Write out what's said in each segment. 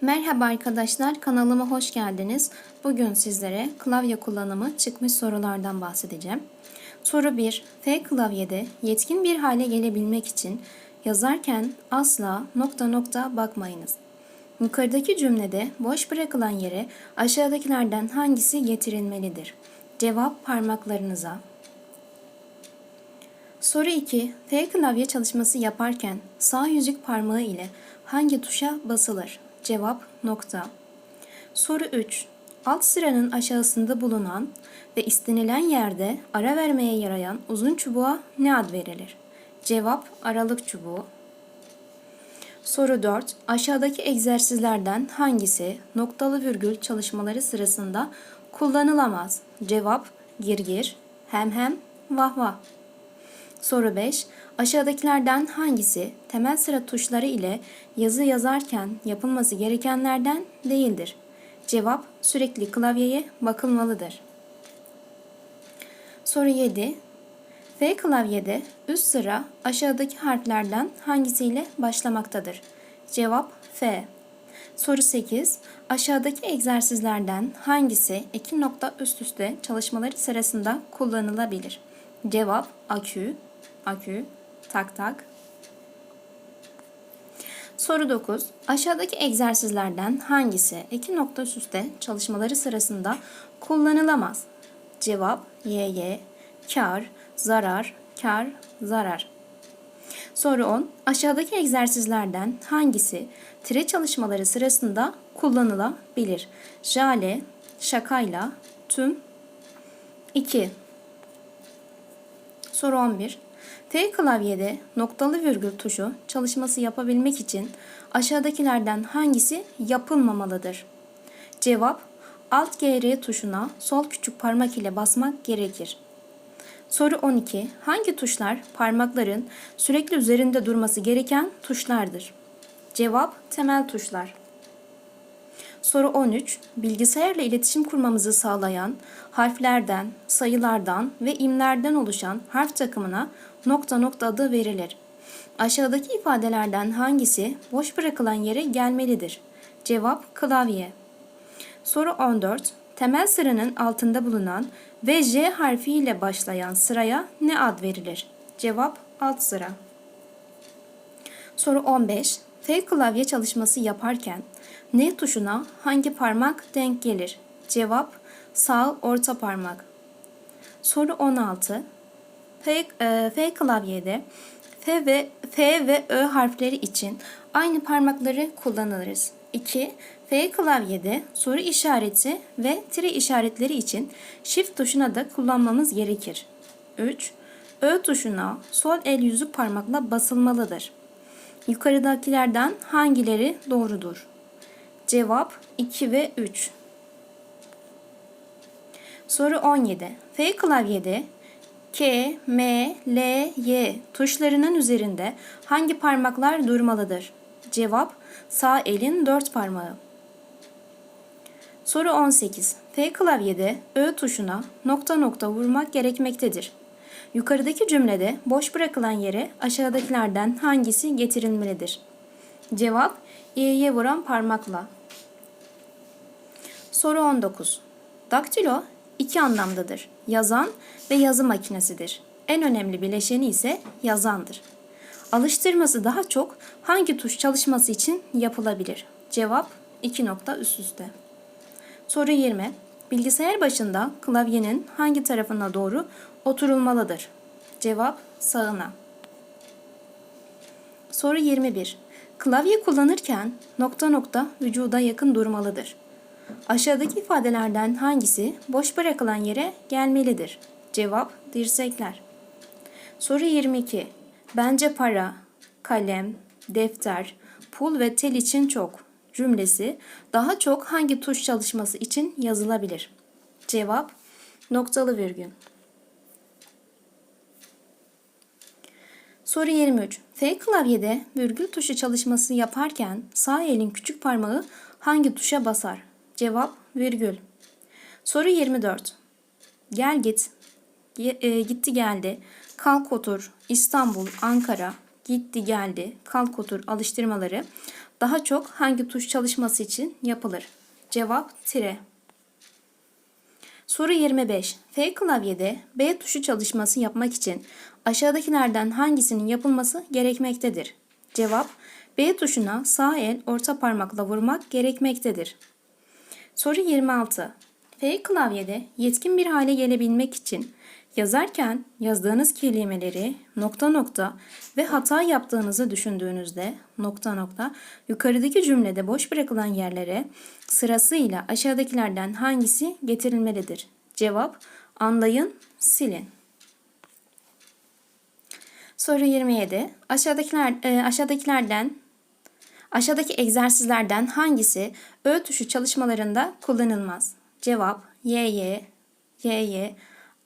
Merhaba arkadaşlar, kanalıma hoş geldiniz. Bugün sizlere klavye kullanımı çıkmış sorulardan bahsedeceğim. Soru 1. F klavyede yetkin bir hale gelebilmek için yazarken asla nokta nokta bakmayınız. Yukarıdaki cümlede boş bırakılan yere aşağıdakilerden hangisi getirilmelidir? Cevap parmaklarınıza. Soru 2. F klavye çalışması yaparken sağ yüzük parmağı ile hangi tuşa basılır? Cevap nokta. Soru 3. Alt sıranın aşağısında bulunan ve istenilen yerde ara vermeye yarayan uzun çubuğa ne ad verilir? Cevap aralık çubuğu. Soru 4. Aşağıdaki egzersizlerden hangisi noktalı virgül çalışmaları sırasında kullanılamaz? Cevap girgir, hem hem, vah vah. Soru 5. Aşağıdakilerden hangisi temel sıra tuşları ile yazı yazarken yapılması gerekenlerden değildir? Cevap sürekli klavyeye bakılmalıdır. Soru 7. F klavyede üst sıra aşağıdaki harflerden hangisiyle başlamaktadır? Cevap F. Soru 8. Aşağıdaki egzersizlerden hangisi iki nokta üst üste çalışmaları sırasında kullanılabilir? Cevap akü, akü, tak tak. Soru 9. Aşağıdaki egzersizlerden hangisi iki nokta üst üste çalışmaları sırasında kullanılamaz? Cevap YY, kar, zarar, kar, zarar. Soru 10. Aşağıdaki egzersizlerden hangisi tire çalışmaları sırasında kullanılabilir? Jale, şakayla, tüm, 2. Soru 11. F klavyede noktalı virgül tuşu çalışması yapabilmek için aşağıdakilerden hangisi yapılmamalıdır? Cevap Alt GR tuşuna sol küçük parmak ile basmak gerekir. Soru 12. Hangi tuşlar parmakların sürekli üzerinde durması gereken tuşlardır? Cevap temel tuşlar. Soru 13. Bilgisayarla iletişim kurmamızı sağlayan harflerden, sayılardan ve imlerden oluşan harf takımına nokta nokta adı verilir. Aşağıdaki ifadelerden hangisi boş bırakılan yere gelmelidir? Cevap klavye. Soru 14. Temel sıranın altında bulunan ve J harfi ile başlayan sıraya ne ad verilir? Cevap alt sıra. Soru 15. F klavye çalışması yaparken N tuşuna hangi parmak denk gelir? Cevap sağ orta parmak. Soru 16. F, e, F klavyede F ve F ve Ö harfleri için aynı parmakları kullanırız. 2. F klavyede soru işareti ve tire işaretleri için Shift tuşuna da kullanmamız gerekir. 3. Ö tuşuna sol el yüzük parmakla basılmalıdır. Yukarıdakilerden hangileri doğrudur? Cevap 2 ve 3. Soru 17. F klavyede K, M, L, Y tuşlarının üzerinde hangi parmaklar durmalıdır? Cevap sağ elin dört parmağı. Soru 18. F klavyede Ö tuşuna nokta nokta vurmak gerekmektedir. Yukarıdaki cümlede boş bırakılan yere aşağıdakilerden hangisi getirilmelidir? Cevap İ'ye vuran parmakla. Soru 19. Daktilo iki anlamdadır. Yazan ve yazı makinesidir. En önemli bileşeni ise yazandır. Alıştırması daha çok hangi tuş çalışması için yapılabilir? Cevap 2 nokta üst üste. Soru 20. Bilgisayar başında klavyenin hangi tarafına doğru oturulmalıdır? Cevap sağına. Soru 21. Klavye kullanırken nokta nokta vücuda yakın durmalıdır. Aşağıdaki ifadelerden hangisi boş bırakılan yere gelmelidir? Cevap dirsekler. Soru 22. Bence para, kalem, defter, pul ve tel için çok cümlesi daha çok hangi tuş çalışması için yazılabilir? Cevap noktalı virgül. Soru 23. F klavyede virgül tuşu çalışması yaparken sağ elin küçük parmağı hangi tuşa basar? Cevap virgül. Soru 24. Gel git. E, gitti geldi. Kalk otur. İstanbul, Ankara. Gitti geldi. Kalk otur alıştırmaları. daha çok hangi tuş çalışması için yapılır? Cevap tire. Soru 25. F klavyede B tuşu çalışması yapmak için aşağıdakilerden hangisinin yapılması gerekmektedir? Cevap B tuşuna sağ el orta parmakla vurmak gerekmektedir. Soru 26. F klavyede yetkin bir hale gelebilmek için yazarken yazdığınız kelimeleri nokta nokta ve hata yaptığınızı düşündüğünüzde nokta nokta yukarıdaki cümlede boş bırakılan yerlere sırasıyla aşağıdakilerden hangisi getirilmelidir? Cevap anlayın, silin. Soru 27. Aşağıdakiler e, aşağıdakilerden aşağıdaki egzersizlerden hangisi ö tuşu çalışmalarında kullanılmaz? Cevap y y y y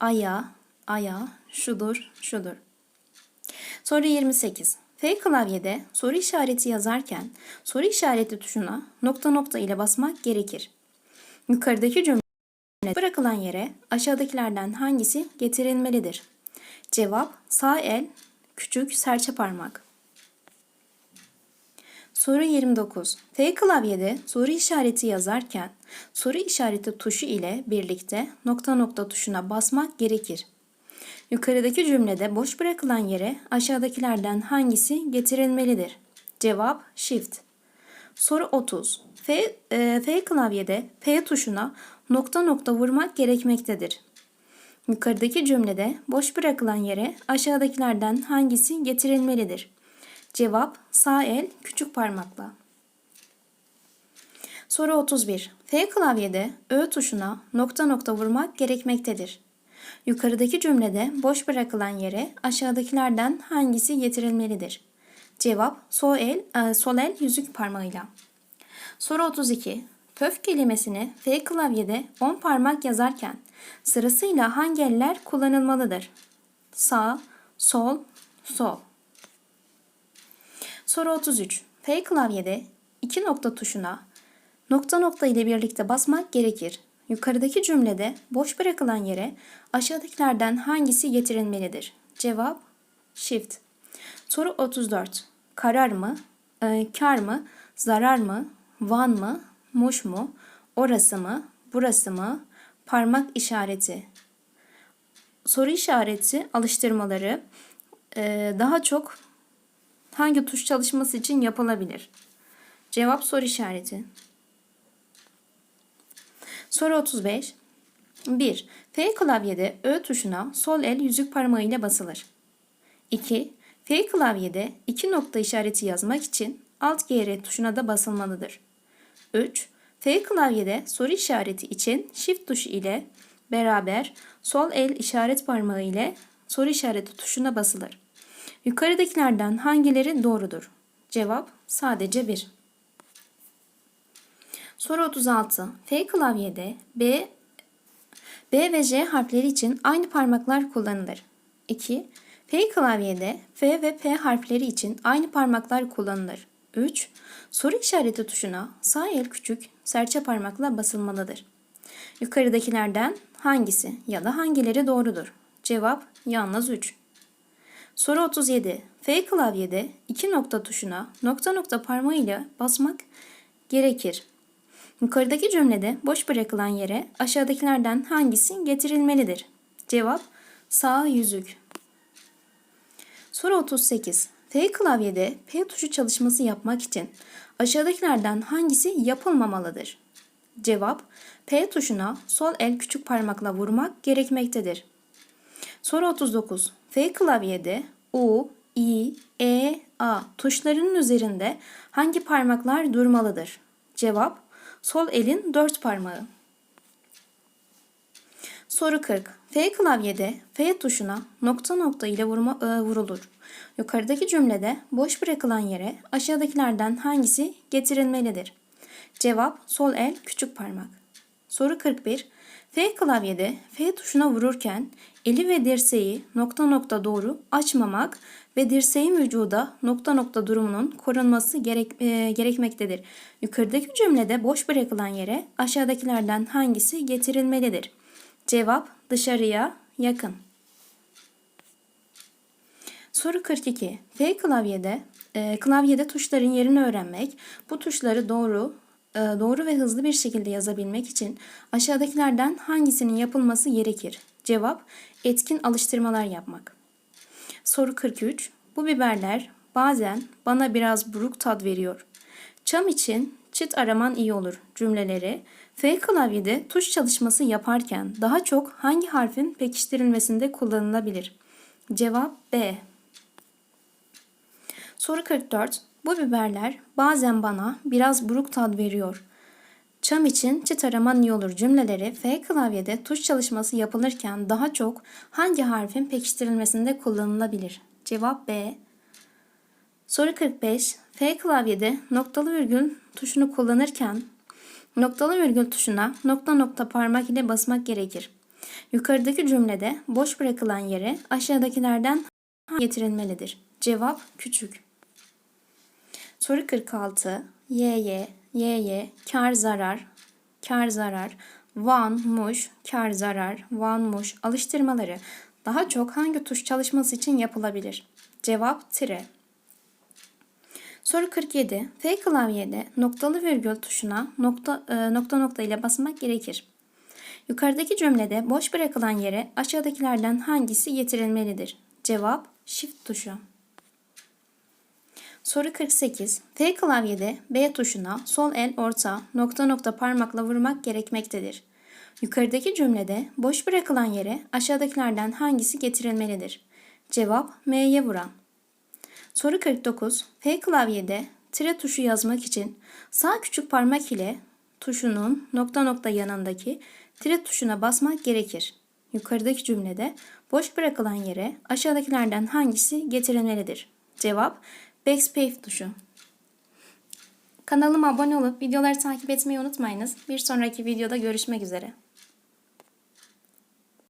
aya aya şudur şudur. Soru 28. F klavyede soru işareti yazarken soru işareti tuşuna nokta nokta ile basmak gerekir. Yukarıdaki cümle bırakılan yere aşağıdakilerden hangisi getirilmelidir? Cevap sağ el küçük serçe parmak. Soru 29. F klavyede soru işareti yazarken soru işareti tuşu ile birlikte nokta nokta tuşuna basmak gerekir. Yukarıdaki cümlede boş bırakılan yere aşağıdakilerden hangisi getirilmelidir? Cevap Shift. Soru 30. F, e, F klavyede P tuşuna nokta nokta vurmak gerekmektedir. Yukarıdaki cümlede boş bırakılan yere aşağıdakilerden hangisi getirilmelidir? Cevap sağ el küçük parmakla. Soru 31. F klavyede Ö tuşuna nokta nokta vurmak gerekmektedir. Yukarıdaki cümlede boş bırakılan yere aşağıdakilerden hangisi getirilmelidir? Cevap sol el, e, sol el yüzük parmağıyla. Soru 32. Pöf kelimesini F klavyede 10 parmak yazarken sırasıyla hangi eller kullanılmalıdır? Sağ, sol, sol. Soru 33. F klavyede iki nokta tuşuna nokta nokta ile birlikte basmak gerekir. Yukarıdaki cümlede boş bırakılan yere aşağıdakilerden hangisi getirilmelidir? Cevap Shift. Soru 34. Karar mı? E, kar mı? Zarar mı? Van mı? Muş mu? Orası mı? Burası mı? Parmak işareti. Soru işareti alıştırmaları e, daha çok hangi tuş çalışması için yapılabilir? Cevap soru işareti. Soru 35. 1. F klavyede Ö tuşuna sol el yüzük parmağı ile basılır. 2. F klavyede iki nokta işareti yazmak için Alt GR tuşuna da basılmalıdır. 3. F klavyede soru işareti için Shift tuşu ile beraber sol el işaret parmağı ile soru işareti tuşuna basılır. Yukarıdakilerden hangileri doğrudur? Cevap sadece 1. Soru 36. F klavyede B, B ve J harfleri için aynı parmaklar kullanılır. 2. F klavyede F ve P harfleri için aynı parmaklar kullanılır. 3. Soru işareti tuşuna sağ el küçük serçe parmakla basılmalıdır. Yukarıdakilerden hangisi ya da hangileri doğrudur? Cevap yalnız 3. Soru 37. F klavyede iki nokta tuşuna nokta nokta parmağıyla basmak gerekir. Yukarıdaki cümlede boş bırakılan yere aşağıdakilerden hangisi getirilmelidir? Cevap sağ yüzük. Soru 38. F klavyede P tuşu çalışması yapmak için aşağıdakilerden hangisi yapılmamalıdır? Cevap P tuşuna sol el küçük parmakla vurmak gerekmektedir. Soru 39. F klavyede U, I, E, A tuşlarının üzerinde hangi parmaklar durmalıdır? Cevap sol elin dört parmağı. Soru 40. F klavyede F tuşuna nokta nokta ile vurma, e, vurulur. Yukarıdaki cümlede boş bırakılan yere aşağıdakilerden hangisi getirilmelidir? Cevap sol el küçük parmak. Soru 41. F klavyede F tuşuna vururken eli ve dirseği nokta nokta doğru açmamak ve dirseğin vücuda nokta nokta durumunun korunması gerek, e, gerekmektedir. Yukarıdaki cümlede boş bırakılan yere aşağıdakilerden hangisi getirilmelidir? Cevap dışarıya yakın. Soru 42. F klavyede e, klavyede tuşların yerini öğrenmek, bu tuşları doğru doğru ve hızlı bir şekilde yazabilmek için aşağıdakilerden hangisinin yapılması gerekir? Cevap: etkin alıştırmalar yapmak. Soru 43. Bu biberler bazen bana biraz buruk tat veriyor. Çam için çit araman iyi olur cümleleri F klavyede tuş çalışması yaparken daha çok hangi harfin pekiştirilmesinde kullanılabilir? Cevap B. Soru 44. Bu biberler bazen bana biraz buruk tat veriyor. Çam için çıt araman iyi olur cümleleri F klavyede tuş çalışması yapılırken daha çok hangi harfin pekiştirilmesinde kullanılabilir? Cevap B. Soru 45. F klavyede noktalı virgül tuşunu kullanırken noktalı virgül tuşuna nokta nokta parmak ile basmak gerekir. Yukarıdaki cümlede boş bırakılan yere aşağıdakilerden getirilmelidir? Cevap küçük. Soru 46. YY, YY, kar zarar, kar zarar, van, muş, kar zarar, van, muş alıştırmaları daha çok hangi tuş çalışması için yapılabilir? Cevap tire. Soru 47. F klavyede noktalı virgül tuşuna nokta, e, nokta nokta ile basmak gerekir. Yukarıdaki cümlede boş bırakılan yere aşağıdakilerden hangisi getirilmelidir? Cevap Shift tuşu. Soru 48. F klavyede B tuşuna sol el orta nokta nokta parmakla vurmak gerekmektedir. Yukarıdaki cümlede boş bırakılan yere aşağıdakilerden hangisi getirilmelidir? Cevap M'ye vuran. Soru 49. F klavyede tire tuşu yazmak için sağ küçük parmak ile tuşunun nokta nokta yanındaki tire tuşuna basmak gerekir. Yukarıdaki cümlede boş bırakılan yere aşağıdakilerden hangisi getirilmelidir? Cevap Backspace tuşu. Kanalıma abone olup videoları takip etmeyi unutmayınız. Bir sonraki videoda görüşmek üzere.